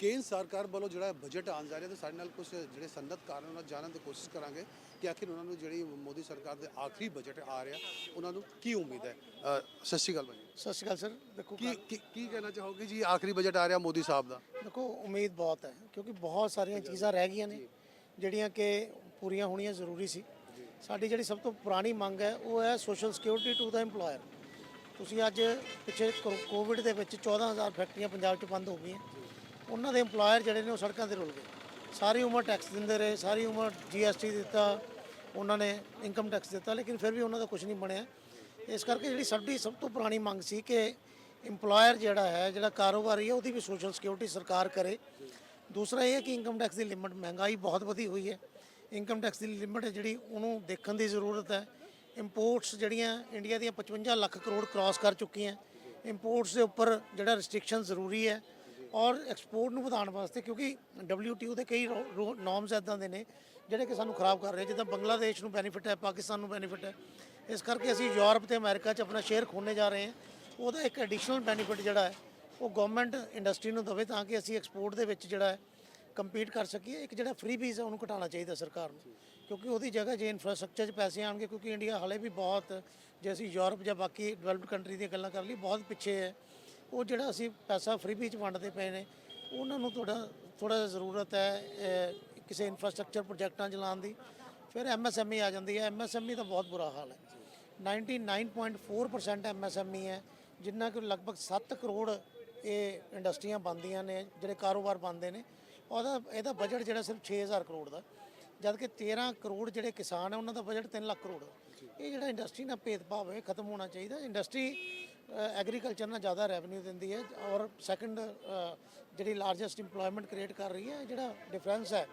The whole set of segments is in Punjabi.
ਕੇਂਦਰ ਸਰਕਾਰ ਵੱਲੋਂ ਜਿਹੜਾ ਬਜਟ ਆਉਣ ਜਾ ਰਿਹਾ ਤੇ ਸਾਡੇ ਨਾਲ ਕੁਝ ਜਿਹੜੇ ਸੰਨਤਕਾਰ ਨੇ ਉਹਨਾਂ ਜਾਣਨ ਦੀ ਕੋਸ਼ਿਸ਼ ਕਰਾਂਗੇ ਕਿ ਆਖਿਰ ਉਹਨਾਂ ਨੂੰ ਜਿਹੜੀ ਮੋਦੀ ਸਰਕਾਰ ਦੇ ਆਖਰੀ ਬਜਟ ਆ ਰਿਹਾ ਉਹਨਾਂ ਨੂੰ ਕੀ ਉਮੀਦ ਹੈ? ਸਤਿ ਸ਼੍ਰੀ ਅਕਾਲ ਭਾਜੀ। ਸਤਿ ਸ਼੍ਰੀ ਅਕਾਲ ਸਰ ਦੇਖੋ ਕੀ ਕੀ ਕੀ ਕਹਿਣਾ ਚਾਹੋਗੇ ਜੀ ਆਖਰੀ ਬਜਟ ਆ ਰਿਹਾ ਮੋਦੀ ਸਾਹਿਬ ਦਾ? ਦੇਖੋ ਉਮੀਦ ਬਹੁਤ ਹੈ ਕਿਉਂਕਿ ਬਹੁਤ ਸਾਰੀਆਂ ਚੀਜ਼ਾਂ ਰਹਿ ਗਈਆਂ ਨੇ ਜਿਹੜੀਆਂ ਕਿ ਪੂਰੀਆਂ ਹੋਣੀਆਂ ਜ਼ਰੂਰੀ ਸੀ। ਸਾਡੀ ਜਿਹੜੀ ਸਭ ਤੋਂ ਪੁਰਾਣੀ ਮੰਗ ਹੈ ਉਹ ਹੈ ਸੋਸ਼ਲ ਸਿਕਿਉਰਿਟੀ ਟੂ ਦਾ EMPLOYER ਤੁਸੀਂ ਅੱਜ ਪਿੱਛੇ ਕੋਵਿਡ ਦੇ ਵਿੱਚ 14000 ਫੈਕਟਰੀਆਂ ਪੰਜਾਬ 'ਚ ਬੰਦ ਹੋ ਗਈਆਂ। ਉਹਨਾਂ ਦੇ EMPLOYER ਜਿਹੜੇ ਨੇ ਉਹ ਸੜਕਾਂ ਤੇ ਰੁਲ ਗਏ। ਸਾਰੀ ਉਮਰ ਟੈਕਸ ਦਿੰਦੇ ਰਹੇ, ਸਾਰੀ ਉਮਰ GST ਦਿੱਤਾ, ਉਹਨਾਂ ਨੇ ਇਨਕਮ ਟੈਕਸ ਦਿੱਤਾ, ਲੇਕਿਨ ਫਿਰ ਵੀ ਉਹਨਾਂ ਦਾ ਕੁਝ ਨਹੀਂ ਬਣਿਆ। ਇਸ ਕਰਕੇ ਜਿਹੜੀ ਸਾਡੀ ਸਭ ਤੋਂ ਪੁਰਾਣੀ ਮੰਗ ਸੀ ਕਿ EMPLOYER ਜਿਹੜਾ ਹੈ, ਜਿਹੜਾ ਕਾਰੋਬਾਰੀ ਹੈ, ਉਹਦੀ ਵੀ ਸੋਸ਼ਲ ਸਿਕਿਉਰਿਟੀ ਸਰਕਾਰ ਕਰੇ। ਦੂਸਰਾ ਇਹ ਹੈ ਕਿ ਇਨਕਮ ਟੈਕਸ ਦੀ ਲਿਮਟ ਮਹਿੰਗਾਈ ਬਹੁਤ ਵਧੀ ਹੋਈ ਹੈ। ਇਨਕਮ ਟੈਕਸ ਦੀ ਲਿਮਟ ਹੈ ਜਿਹੜੀ ਉਹਨੂੰ ਦੇਖਣ ਦੀ ਜ਼ਰੂਰਤ ਹੈ। ਇੰਪੋਰਟਸ ਜਿਹੜੀਆਂ ਇੰਡੀਆ ਦੀਆਂ 55 ਲੱਖ ਕਰੋੜ ਕ੍ਰਾਸ ਕਰ ਚੁੱਕੀਆਂ। ਇੰਪੋਰਟਸ ਦੇ ਉੱਪਰ ਜਿਹੜਾ ਰਿਸਟ੍ਰਿਕਸ਼ਨ ਜ਼ਰੂਰੀ ਹੈ ਔਰ ਐਕਸਪੋਰਟ ਨੂੰ ਵਧਾਉਣ ਵਾਸਤੇ ਕਿਉਂਕਿ WTO ਦੇ ਕਈ ਨੋਰਮਸ ਇਦਾਂ ਦੇ ਨੇ ਜਿਹੜੇ ਕਿ ਸਾਨੂੰ ਖਰਾਬ ਕਰ ਰਹੇ ਜਿੱਦਾਂ ਬੰਗਲਾਦੇਸ਼ ਨੂੰ ਬੈਨੀਫਿਟ ਹੈ, ਪਾਕਿਸਤਾਨ ਨੂੰ ਬੈਨੀਫਿਟ ਹੈ। ਇਸ ਕਰਕੇ ਅਸੀਂ ਯੂਰਪ ਤੇ ਅਮਰੀਕਾ 'ਚ ਆਪਣਾ ਸ਼ੇਅਰ ਖੋਣੇ ਜਾ ਰਹੇ ਹਾਂ। ਉਹਦਾ ਇੱਕ ਐਡੀਸ਼ਨਲ ਬੈਨੀਫਿਟ ਜਿਹੜਾ ਹੈ, ਉਹ ਗਵਰਨਮੈਂਟ ਇੰਡਸਟਰੀ ਨੂੰ ਦੇਵੇ ਤਾਂ ਕਿ ਅਸੀਂ ਐਕਸਪੋਰਟ ਦੇ ਵਿੱਚ ਜਿਹੜਾ ਹੈ ਕੰਪੀਟ ਕਰ ਸਕੀਏ। ਇੱਕ ਜਿਹੜਾ ਫ੍ਰੀ ਵੀਜ਼ਾ ਉਹਨੂੰ ਘਟਾਉਣਾ ਚਾਹੀਦਾ ਸਰਕਾਰ ਨੂੰ, ਕਿਉਂਕਿ ਉਹਦੀ ਜਗ੍ਹਾ ਜੇ ਇਨਫਰਾਸਟ੍ਰਕਚਰ 'ਚ ਪੈਸੇ ਆਣਗੇ ਕਿਉਂਕਿ ਇੰਡੀਆ ਹਲੇ ਵੀ ਬਹੁਤ, ਜੇ ਅਸੀਂ ਯੂਰਪ ਜਾਂ ਬਾਕੀ ਡਿਵੈਲਪਡ ਕੰਟਰੀ ਦੀਆਂ ਗੱਲਾਂ ਕਰ ਲਈ ਬਹੁਤ ਪਿੱਛੇ ਹੈ। ਉਹ ਜਿਹੜਾ ਅਸੀਂ ਪੈਸਾ ਫ੍ਰੀ ਵਿੱਚ ਵੰਡਦੇ ਪਏ ਨੇ, ਉਹਨਾਂ ਨੂੰ ਥੋੜਾ ਥੋੜਾ ਜਿਹਾ ਜ਼ਰੂਰਤ ਹੈ ਕਿਸੇ ਇਨਫਰਾਸਟ੍ਰਕਚਰ ਪ੍ਰੋਜੈਕਟਾਂ ਚਲਾਉਣ ਦੀ। ਫਿਰ ਐਮਐਸਐਮਈ ਆ ਜਾਂਦੀ ਹੈ। ਐਮਐਸਐਮਈ ਦਾ ਬਹੁਤ ਬੁਰਾ ਹਾਲ ਹੈ। 99.4% ਐਮਐਸਐਮਈ ਹੈ, ਜਿੰਨਾ ਕਿ ਲਗਭਗ 7 ਕਰੋੜ ਇਹ ਇੰਡਸਟਰੀਆਂ ਬਣਦੀਆਂ ਨੇ, ਜਿਹੜੇ ਕਾਰੋਬਾਰ ਬਣਦੇ ਨੇ। ਉਹਦਾ, ਇਹਦਾ ਬਜਟ ਜਿਹੜਾ ਸਿਰਫ 6000 ਕਰੋੜ ਦਾ। ਜਦ ਕਿ 13 ਕਰੋੜ ਜਿਹੜੇ ਕਿਸਾਨ ਹੈ, ਉਹਨਾਂ ਦਾ ਬਜਟ 3 ਲੱਖ ਕਰੋੜ ਇਹ ਜਿਹੜਾ ਇੰਡਸਟਰੀ ਨਾਲ ਭੇਦਭਾਵ ਹੈ ਖਤਮ ਹੋਣਾ ਚਾਹੀਦਾ। ਇੰਡਸਟਰੀ ਐਗਰੀਕਲਚਰ ਨਾਲ ਜ਼ਿਆਦਾ ਰੈਵਨਿਊ ਦਿੰਦੀ ਹੈ ਔਰ ਸੈਕੰਡ ਜਿਹੜੀ ਲਾਰਜੈਸਟ EMPLOYMENT ਕ੍ਰੀਏਟ ਕਰ ਰਹੀ ਹੈ ਜਿਹੜਾ ਡਿਫਰੈਂਸ ਹੈ,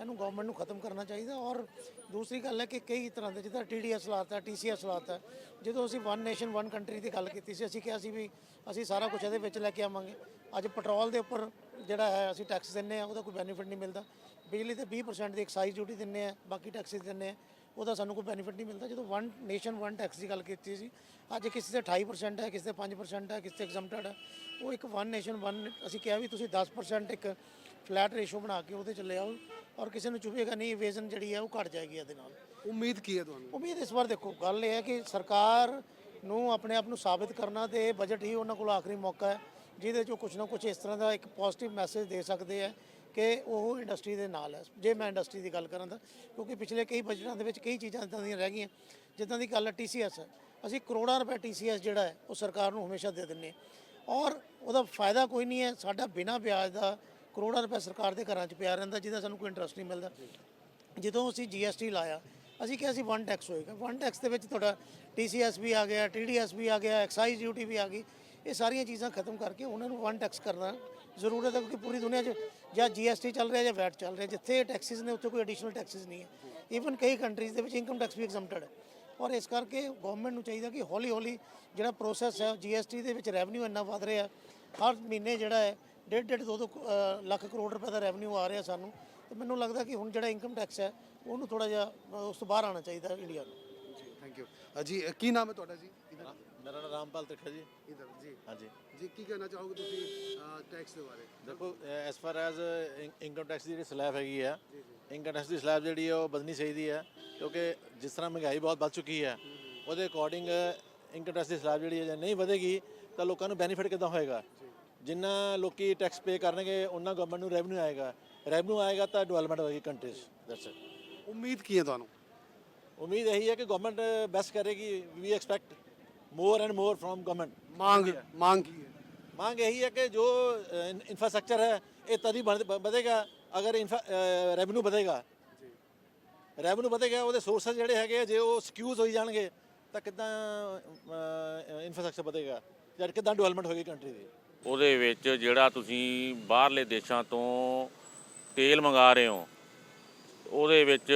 ਇਹਨੂੰ ਗਵਰਨਮੈਂਟ ਨੂੰ ਖਤਮ ਕਰਨਾ ਚਾਹੀਦਾ ਔਰ ਦੂਸਰੀ ਗੱਲ ਹੈ ਕਿ ਕਈ ਤਰ੍ਹਾਂ ਦੇ, ਜਿੱਦਾਂ TDS ਲਾਤਾ TCS ਲਾਤਾ, ਜਦੋਂ ਅਸੀਂ ਵਨ ਨੇਸ਼ਨ ਵਨ ਕੰਟਰੀ ਦੀ ਗੱਲ ਕੀਤੀ ਸੀ, ਅਸੀਂ ਕਿਹਾ ਸੀ ਵੀ ਅਸੀਂ ਸਾਰਾ ਕੁਝ ਇਹਦੇ ਵਿੱਚ ਲੈ ਕੇ ਆਵਾਂਗੇ। ਅੱਜ ਪੈਟਰੋਲ ਦੇ ਉੱਪਰ ਜਿਹੜਾ ਹੈ, ਅਸੀਂ ਟੈਕਸ ਦਿੰਨੇ ਆ, ਉਹਦਾ ਕੋਈ ਬੈਨੀਫਿਟ ਨਹੀਂ ਮਿਲਦਾ। ਬਿਜਲੀ ਤੇ 20% ਦੀ ਐਕਸਾਈਜ਼ ਡਿਊਟੀ ਦਿੰਨੇ ਆ, ਬਾਕੀ ਟੈਕਸਿਸ ਦਿੰਨੇ ਆ। ਉਹਦਾ ਸਾਨੂੰ ਕੋਈ ਬੈਨੀਫਿਟ ਨਹੀਂ ਮਿਲਦਾ। ਜਦੋਂ ਵਨ ਨੇਸ਼ਨ ਵਨ ਟੈਕਸ ਦੀ ਗੱਲ ਕੀਤੀ ਸੀ ਅੱਜ ਕਿਸੇ ਤੇ 28% ਹੈ ਕਿਸੇ ਤੇ 5% ਹੈ ਕਿਸੇ ਤੇ ਐਗਜ਼ੈਂਪਟਡ ਹੈ ਉਹ ਇੱਕ ਵਨ ਨੇਸ਼ਨ ਵਨ ਅਸੀਂ ਕਿਹਾ ਵੀ ਤੁਸੀਂ 10% ਇੱਕ ਫਲੈਟ ਰੇਸ਼ੋ ਬਣਾ ਕੇ ਉਹਦੇ ਚ ਲੈ ਆਓ ਔਰ ਕਿਸੇ ਨੂੰ ਚੁਭੇਗਾ ਨਹੀਂ ਇਵੇਜ਼ਨ ਜਿਹੜੀ ਹੈ ਉਹ ਘਟ ਜਾਏਗੀ ਇਹਦੇ ਨਾਲ। ਉਮੀਦ ਕੀ ਹੈ ਤੁਹਾਨੂੰ? ਉਮੀਦ ਇਸ ਵਾਰ ਦੇਖੋ ਗੱਲ ਇਹ ਹੈ ਕਿ ਸਰਕਾਰ ਨੂੰ ਆਪਣੇ ਆਪ ਨੂੰ ਸਾਬਿਤ ਕਰਨਾ ਤੇ ਬਜਟ ਹੀ ਉਹਨਾਂ ਕੋਲ ਆਖਰੀ ਮੌਕਾ ਹੈ ਜਿਹਦੇ ਚੋਂ ਕੁਝ ਨਾ ਕੁਝ ਇਸ ਤਰ੍ਹਾਂ ਦਾ ਇੱਕ ਪੋਜ਼ਿਟਿਵ ਮੈਸੇਜ ਦੇ ਸਕਦੇ ਆ ਕਿ ਉਹ ਇੰਡਸਟਰੀ ਦੇ ਨਾਲ ਹੈ। ਜੇ ਮੈਂ ਇੰਡਸਟਰੀ ਦੀ ਗੱਲ ਕਰਾਂ ਤਾਂ, ਕਿਉਂਕਿ ਪਿਛਲੇ ਕਈ ਬਜਟਾਂ ਦੇ ਵਿੱਚ ਕਈ ਚੀਜ਼ਾਂ ਇਦਾਂ ਦੀਆਂ ਰਹਿ ਗਈਆਂ। ਜਿੱਦਾਂ ਦੀ ਗੱਲ ਹੈ TCS ਹੈ ਅਸੀਂ ਕਰੋੜਾਂ ਰੁਪਏ TCS ਜਿਹੜਾ ਹੈ, ਉਹ ਸਰਕਾਰ ਨੂੰ ਹਮੇਸ਼ਾ ਦੇ ਦਿੰਨੇ ਔਰ ਉਹਦਾ ਫਾਇਦਾ ਕੋਈ ਨਹੀਂ ਹੈ, ਸਾਡਾ ਬਿਨਾਂ ਵਿਆਜ ਦਾ ਕਰੋੜਾਂ ਰੁਪਏ ਸਰਕਾਰ ਦੇ ਘਰਾਂ 'ਚ ਪਿਆ ਰਹਿੰਦਾ, ਜਿਹਦਾ ਸਾਨੂੰ ਕੋਈ ਇੰਟਰਸਟ ਨਹੀਂ ਮਿਲਦਾ। ਜਦੋਂ ਅਸੀਂ GST ਲਾਇਆ, ਅਸੀਂ ਕਿਹਾ ਸੀ ਵਨ ਟੈਕਸ ਹੋਏਗਾ। ਵਨ ਟੈਕਸ ਦੇ ਵਿੱਚ ਤੁਹਾਡਾ TCS ਵੀ ਆ ਗਿਆ TDS ਵੀ ਆ ਗਿਆ ਐਕਸਾਈਜ਼ ਡਿਊਟੀ ਵੀ ਆ ਗਈ। ਇਹ ਸਾਰੀਆਂ ਚੀਜ਼ਾਂ ਖਤਮ ਕਰਕੇ ਉਹਨਾਂ ਨੂੰ ਵਨ ਟੈਕਸ ਕਰਨਾ ਜ਼ਰੂਰਤ ਹੈ ਕਿਉਂਕਿ ਪੂਰੀ ਦੁਨੀਆ 'ਚ ਜਾਂ GST ਚੱਲ ਰਿਹਾ ਜਾਂ ਵੈਟ ਚੱਲ ਰਿਹਾ, ਜਿੱਥੇ ਟੈਕਸਿਸ ਨੇ ਉੱਥੇ ਕੋਈ ਐਡੀਸ਼ਨਲ ਟੈਕਸਿਸ ਨਹੀਂ ਹੈ। ਈਵਨ ਕਈ ਕੰਟਰੀਜ਼ ਦੇ ਵਿੱਚ ਇਨਕਮ ਟੈਕਸ ਵੀ ਐਗਜ਼ੈਂਪਟਡ ਹੈ। ਔਰ ਇਸ ਕਰਕੇ ਗਵਰਨਮੈਂਟ ਨੂੰ ਚਾਹੀਦਾ ਕਿ ਹੌਲੀ ਹੌਲੀ ਜਿਹੜਾ ਪ੍ਰੋਸੈਸ ਹੈ GST ਦੇ ਵਿੱਚ ਰੈਵਨਿਊ ਇੰਨਾ ਵਧ ਰਿਹਾ ਹਰ ਮਹੀਨੇ ਜਿਹੜਾ ਹੈ, ਡੇਢ ਡੇਢ ਦੋ ਦੋ ਲੱਖ ਕਰੋੜ ਰੁਪਏ ਦਾ ਰੈਵਨਿਊ ਆ ਰਿਹਾ ਸਾਨੂੰ। ਤੇ ਮੈਨੂੰ ਲੱਗਦਾ ਕਿ ਹੁਣ ਜਿਹੜਾ ਇਨਕਮ ਟੈਕਸ ਹੈ, ਉਹਨੂੰ ਥੋੜਾ ਜਿਹਾ ਉਸ ਤੋਂ ਬਾਹਰ ਆਉਣਾ ਚਾਹੀਦਾ ਇੰਡੀਆ ਨੂੰ। ਜੀ ਥੈਂਕ ਯੂ ਜੀ ਕੀ ਨਾਮ ਹੈ ਤੁਹਾਡਾ ਜੀ? ਮੇਰਾ ਨਾਮ ਰਾਮਪਾਲ ਤ੍ਰਿਖਾ ਜੀ। ਇਧਰ ਜੀ। ਹਾਂਜੀ। ਜੀ ਕੀ ਕਹਿਣਾ ਚਾਹੋਗੇ ਤੁਸੀਂ ਟੈਕਸ ਦੇ ਬਾਰੇ? ਦੇਖੋ as far as income tax ਦੀ ਜਿਹੜੀ ਸਲੈਬ ਹੈਗੀ ਆ ਇਨਕਮ ਟੈਕਸ ਦੀ ਸਲੈਬ ਜਿਹੜੀ ਹੈ ਉਹ ਵਧਣੀ ਚਾਹੀਦੀ ਹੈ ਕਿਉਂਕਿ ਜਿਸ ਤਰ੍ਹਾਂ ਮਹਿੰਗਾਈ ਬਹੁਤ ਵੱਧ ਚੁੱਕੀ ਹੈ ਉਹਦੇ ਅਕੋਰਡਿੰਗ ਇਨਕਮ ਟੈਕਸ ਦੀ ਸਲੈਬ ਜਿਹੜੀ ਹੈ ਜੇ ਨਹੀਂ ਵਧੇਗੀ ਤਾਂ ਲੋਕਾਂ ਨੂੰ ਬੈਨੀਫਿਟ ਕਿੱਦਾਂ ਹੋਏਗਾ? ਜਿੰਨਾ ਲੋਕੀ ਟੈਕਸ ਪੇ ਕਰਨਗੇ ਉਹਨਾਂ ਗਵਰਨਮੈਂਟ ਨੂੰ ਰੈਵਨਿਊ ਆਏਗਾ। ਰੈਵਨਿਊ ਆਏਗਾ ਤਾਂ ਡਿਵੈਲਪਮੈਂਟ ਹੋਏਗੀ ਕੰਟਰੀਜ਼ ਦੈਟਸ ਇਟ ਉਮੀਦ ਕੀ ਹੈ ਤੁਹਾਨੂੰ? ਉਮੀਦ ਇਹੀ ਹੈ ਕਿ ਗਵਰਨਮੈਂਟ ਬੈਸਟ ਕਰੇਗੀ we expect more and more from government ਮੰਗ ਮੰਗ ਕੀ ਹੈ मांग यही है कि जो इंफ्रास्ट्रक्चर है ये तभी बढ़- बढ़ेगा ਅਗਰ ਰੈਵਨਿਊ ਵਧੇਗਾ ਰੈਵਨਿਊ ਵਧੇਗਾ ਉਹਦੇ ਸੋਰਸਸ ਜਿਹੜੇ ਹੈਗੇ ਆ, ਜੇ ਉਹ ਸਕਿਊਜ਼ ਹੋਈ ਜਾਣਗੇ ਤਾਂ ਕਿੱਦਾਂ ਇਨਫਰਾਸਟ੍ਰਕਚਰ ਵਧੇਗਾ ਜਾਂ ਕਿੱਦਾਂ ਡਿਵੈਲਪਮੈਂਟ ਹੋਏਗੀ ਕੰਟਰੀ ਦੀ ਉਹਦੇ ਵਿੱਚ ਜਿਹੜਾ ਤੁਸੀਂ ਬਾਹਰਲੇ ਦੇਸ਼ਾਂ ਤੋਂ ਤੇਲ ਮੰਗਾ ਰਹੇ ਹੋ ਉਹਦੇ ਵਿੱਚ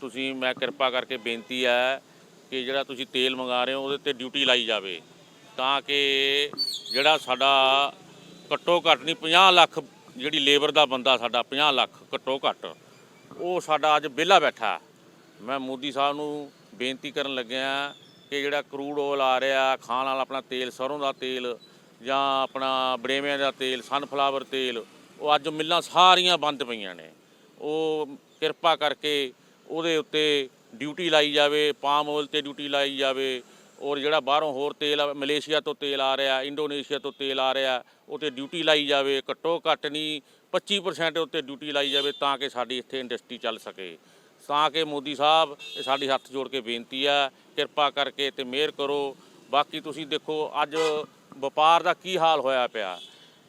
ਤੁਸੀਂ ਮੈਂ ਕਿਰਪਾ ਕਰਕੇ ਬੇਨਤੀ ਹੈ ਕਿ ਜਿਹੜਾ ਤੁਸੀਂ ਤੇਲ ਮੰਗਾ ਰਹੇ ਹੋ ਉਹਦੇ ਤੇ ਡਿਊਟੀ ਲਾਈ ਜਾਵੇ, ਤਾਂ ਕਿ ਜਿਹੜਾ ਸਾਡਾ ਘੱਟੋ ਘੱਟ ਨਹੀਂ 50 ਲੱਖ ਜਿਹੜੀ ਲੇਬਰ ਦਾ ਬੰਦਾ ਸਾਡਾ 50 ਲੱਖ ਘੱਟੋ ਘੱਟ, ਉਹ ਸਾਡਾ ਅੱਜ ਵਿਹਲਾ ਬੈਠਾ। ਮੈਂ ਮੋਦੀ ਸਾਹਿਬ ਨੂੰ ਬੇਨਤੀ ਕਰਨ ਲੱਗਿਆ ਕਿ ਜਿਹੜਾ ਕਰੂਡ ਆਇਲ ਆ ਰਿਹਾ, ਖਾਣ ਵਾਲਾ ਆਪਣਾ ਤੇਲ, ਸਰੋਂ ਦਾ ਤੇਲ ਜਾਂ ਆਪਣਾ ਬੜੇਵਿਆਂ ਦਾ ਤੇਲ ਸਨਫਲਾਵਰ ਤੇਲ, ਉਹ ਅੱਜ ਮਿੱਲਾਂ ਸਾਰੀਆਂ ਬੰਦ ਪਈਆਂ ਨੇ। ਉਹ ਕਿਰਪਾ ਕਰਕੇ ਉਹਦੇ ਉੱਤੇ ਡਿਊਟੀ ਲਾਈ ਜਾਵੇ, ਪਾਮ ਆਇਲ ਤੇ ਡਿਊਟੀ ਲਾਈ ਜਾਵੇ, ਔਰ ਜਿਹੜਾ ਬਾਹਰੋਂ ਹੋਰ ਤੇਲ ਆ- ਮਲੇਸ਼ੀਆ ਤੋਂ ਤੇਲ ਆ ਰਿਹਾ, ਇੰਡੋਨੇਸ਼ੀਆ ਤੋਂ ਤੇਲ ਆ ਰਿਹਾ ਉਹ ਤੇ ਡਿਊਟੀ ਲਾਈ ਜਾਵੇ, ਘੱਟੋ ਘੱਟ ਨਹੀਂ 25% ਉੱਤੇ ਡਿਊਟੀ ਲਾਈ ਜਾਵੇ ਤਾਂ ਕਿ ਸਾਡੀ ਇੱਥੇ ਇੰਡਸਟਰੀ ਚੱਲ ਸਕੇ। ਤਾਂ ਕਿ ਮੋਦੀ ਸਾਹਿਬ ਇਹ ਸਾਡੀ ਹੱਥ ਜੋੜ ਕੇ ਬੇਨਤੀ ਆ, ਕਿਰਪਾ ਕਰਕੇ ਤੇ ਮਿਹਰ ਕਰੋ। ਬਾਕੀ ਤੁਸੀਂ ਦੇਖੋ, ਅੱਜ ਵਪਾਰ ਦਾ ਕੀ ਹਾਲ ਹੋਇਆ ਪਿਆ।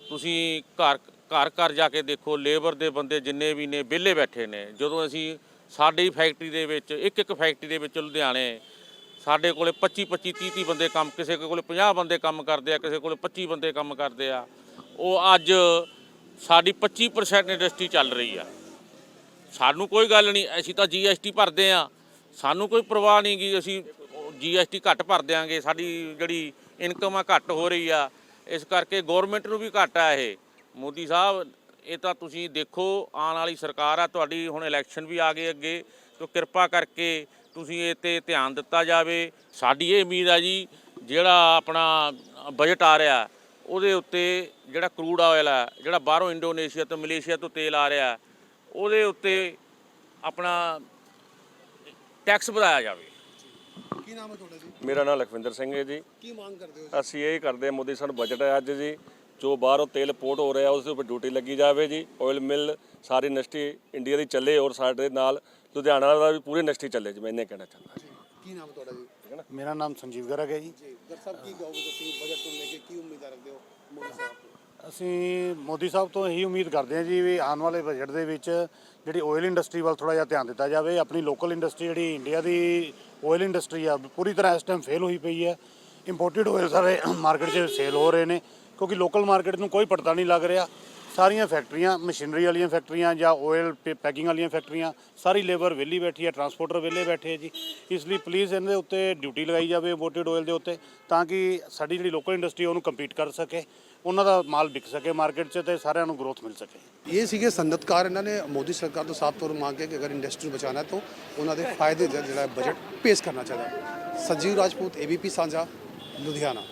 ਤੁਸੀਂ ਘਰ ਘਰ ਘਰ ਜਾ ਕੇ ਦੇਖੋ, ਲੇਬਰ ਦੇ ਬੰਦੇ ਜਿੰਨੇ ਵੀ ਨੇ, ਵਿਹਲੇ ਬੈਠੇ ਨੇ। ਜਦੋਂ ਅਸੀਂ ਸਾਡੀ ਫੈਕਟਰੀ ਦੇ ਵਿੱਚ, ਇੱਕ ਇੱਕ ਫੈਕਟਰੀ ਦੇ ਵਿੱਚ ਲੁਧਿਆਣੇ, ਸਾਡੇ ਕੋਲੇ 25 25 30 30 ਬੰਦੇ ਕੰਮ, ਕਿਸੇ ਕੋਲੇ 50 ਬੰਦੇ ਕੰਮ ਕਰਦੇ ਆ, ਕਿਸੇ ਕੋਲੇ 25 ਬੰਦੇ ਕੰਮ ਕਰਦੇ ਆ। ਉਹ ਅੱਜ ਸਾਡੀ 25% ਇੰਡਸਟਰੀ ਚੱਲ ਰਹੀ ਆ। ਸਾਨੂੰ ਕੋਈ ਗੱਲ ਨਹੀਂ, ਅਸੀਂ ਤਾਂ ਜੀਐਸਟੀ ਭਰਦੇ ਆ। ਸਾਨੂੰ ਕੋਈ ਪਰਵਾਹ ਨਹੀਂ ਕਿ ਅਸੀਂ ਜੀਐਸਟੀ ਘੱਟ ਭਰ ਦਿਆਂਗੇ। ਸਾਡੀ ਜਿਹੜੀ ਇਨਕਮ ਆ ਘੱਟ ਹੋ ਰਹੀ ਆ। ਇਸ ਕਰਕੇ ਗਵਰਨਮੈਂਟ ਨੂੰ ਵੀ ਘਾਟਾ ਇਹ। ਮੋਦੀ ਸਾਹਿਬ ਇਹ ਤਾਂ ਤੁਸੀਂ ਦੇਖੋ ਆਉਣ ਵਾਲੀ ਸਰਕਾਰ ਆ ਤੁਹਾਡੀ ਹੁਣ ਇਲੈਕਸ਼ਨ ਵੀ ਆ ਗਏ ਅੱਗੇ ਤੋ ਕਿਰਪਾ ਕਰਕੇ ਤੁਸੀਂ ਇਹ ਤੇ ਧਿਆਨ ਦਿੱਤਾ ਜਾਵੇ। ਸਾਡੀ ਇਹ ਉਮੀਦ ਆ ਜੀ ਜਿਹੜਾ ਆਪਣਾ ਬਜਟ ਆ ਰਿਹਾ ਉਹਦੇ ਉੱਤੇ ਜਿਹੜਾ ਕਰੂਡ ਆਇਲ ਆ ਜਿਹੜਾ ਬਾਹਰੋਂ ਇੰਡੋਨੇਸ਼ੀਆ ਤੋਂ ਮਲੇਸ਼ੀਆ ਤੋਂ ਤੇਲ ਆ ਰਿਹਾ ਉਹਦੇ ਉੱਤੇ ਆਪਣਾ ਟੈਕਸ ਵਧਾਇਆ ਜਾਵੇ। ਕੀ ਨਾਮ ਹੈ ਤੁਹਾਡਾ ਜੀ? ਮੇਰਾ ਨਾਮ ਲਖਵਿੰਦਰ ਸਿੰਘ ਹੈ ਜੀ। ਕੀ ਮੰਗ ਕਰਦੇ ਹੋ ਅਸੀਂ ਇਹ ਕਰਦੇ ਹਾਂ ਮੋਦੀ ਸਾਨੂੰ ਬਜਟ ਹੈ ਅੱਜ ਜੀ। ਜੋ ਬਾਹਰੋਂ ਤੇਲ ਪੋਰਟ ਹੋ ਰਿਹਾ ਉਸ ਦੇ ਉੱਪਰ ਡਿਊਟੀ ਲੱਗੀ ਜਾਵੇ ਜੀ। ਆਇਲ ਮਿਲ ਸਾਰੀ ਇੰਡਸਟਰੀ ਇੰਡੀਆ ਦੀ ਚੱਲੇ ਔਰ ਸਾਡੇ ਨਾਲ ਲੁਧਿਆਣਾ ਦਾ ਵੀ ਪੂਰੀ ਇੰਡਸਟਰੀ ਚੱਲੇ ਜੀ ਮੈਂ ਇੰਨੇ ਕਹਿਣਾ ਚਾਹੁੰਦਾ। ਜੀ ਕੀ ਨਾਮ ਤੁਹਾਡਾ ਜੀ? ਮੇਰਾ ਨਾਮ ਸੰਜੀਵ ਗਰਗ ਹੈ ਜੀ। ਜੀ ਦਰ ਸਾਹਿਬ ਕੀ ਕਹੋਗੇ ਤੁਸੀਂ ਬਜਟ ਨੂੰ ਲੈ ਕੇ ਕੀ ਉਮੀਦਾਂ ਰੱਖਦੇ ਹੋ ਮੋਦੀ ਸਾਹਿਬ ਤੋਂ? ਅਸੀਂ ਮੋਦੀ ਸਾਹਿਬ ਤੋਂ ਇਹੀ ਉਮੀਦ ਕਰਦੇ ਹਾਂ ਜੀ ਵੀ ਆਉਣ ਵਾਲੇ ਬਜਟ ਦੇ ਵਿੱਚ ਜਿਹੜੀ ਆਇਲ ਇੰਡਸਟਰੀ ਵੱਲ ਥੋੜਾ ਜਿਹਾ ਧਿਆਨ ਦਿੱਤਾ ਜਾਵੇ। ਆਪਣੀ ਲੋਕਲ ਇੰਡਸਟਰੀ ਜਿਹੜੀ ਇੰਡੀਆ ਦੀ ਆਇਲ ਇੰਡਸਟਰੀ ਆ ਪੂਰੀ ਤਰ੍ਹਾਂ ਇਸ ਟਾਈਮ ਫੇਲ ਹੋਈ ਪਈ ਹੈ। ਇੰਪੋਰਟਡ ਆਇਲ ਸਾਰੇ ਮਾਰਕੀਟ 'ਚ ਸੇਲ ਹੋ ਰਹੇ ਨੇ। ਕਿਉਂਕਿ ਲੋਕਲ ਮਾਰਕੀਟ ਨੂੰ ਕੋਈ ਪੜਤਾ ਨਹੀਂ ਲੱਗ ਰਿਹਾ। ਸਾਰੀਆਂ ਫੈਕਟਰੀਆਂ ਮਸ਼ੀਨਰੀ ਵਾਲੀਆਂ ਫੈਕਟਰੀਆਂ ਜਾਂ ਆਇਲ ਪੈਕਿੰਗ ਵਾਲੀਆਂ ਫੈਕਟਰੀਆਂ ਸਾਰੀ ਲੇਬਰ ਵਿਹਲੀ ਬੈਠੀ ਹੈ ਟਰਾਂਸਪੋਰਟਰ ਵਿਹਲੇ ਬੈਠੇ ਹੈ ਜੀ। ਇਸ ਲਈ ਪਲੀਜ਼ ਦੇ ਉੱਤੇ ਡਿਊਟੀ ਲਗਾਈ ਜਾਵੇ ਇੰਪੋਰਟਡ ਆਇਲ ਦੇ ਉੱਤੇ, ਤਾਂ ਕਿ ਸਾਡੀ ਜਿਹੜੀ ਲੋਕਲ ਇੰਡਸਟਰੀ ਉਹਨੂੰ ਕੰਪੀਟ ਕਰ ਸਕੇ, ਉਹਨਾਂ ਦਾ ਮਾਲ ਵਿਕ ਸਕੇ ਮਾਰਕੀਟ 'ਚ ਤੇ ਸਾਰਿਆਂ ਨੂੰ ਗਰੋਥ ਮਿਲ ਸਕੇ। ਇਹ ਸੀਗੇ ਸਨਅਤਕਾਰ ਇਹਨਾਂ ਨੇ, ਮੋਦੀ ਸਰਕਾਰ ਤੋਂ ਸਾਫ਼ ਤੌਰ ਮੰਗ ਕੇ ਕਿ ਅਗਰ ਇੰਡਸਟਰੀ ਨੂੰ ਬਚਾਉਣਾ ਤਾਂ ਉਹਨਾਂ ਦੇ ਫਾਇਦੇ ਦਾ ਜਿਹੜਾ ਬਜਟ ਪੇਸ਼ ਕਰਨਾ ਚਾਹੀਦਾ। ਸੰਜੀਵ ਰਾਜਪੂਤ ਏਬੀਪੀ ਸਾਂਝਾ, ਲੁਧਿਆਣਾ।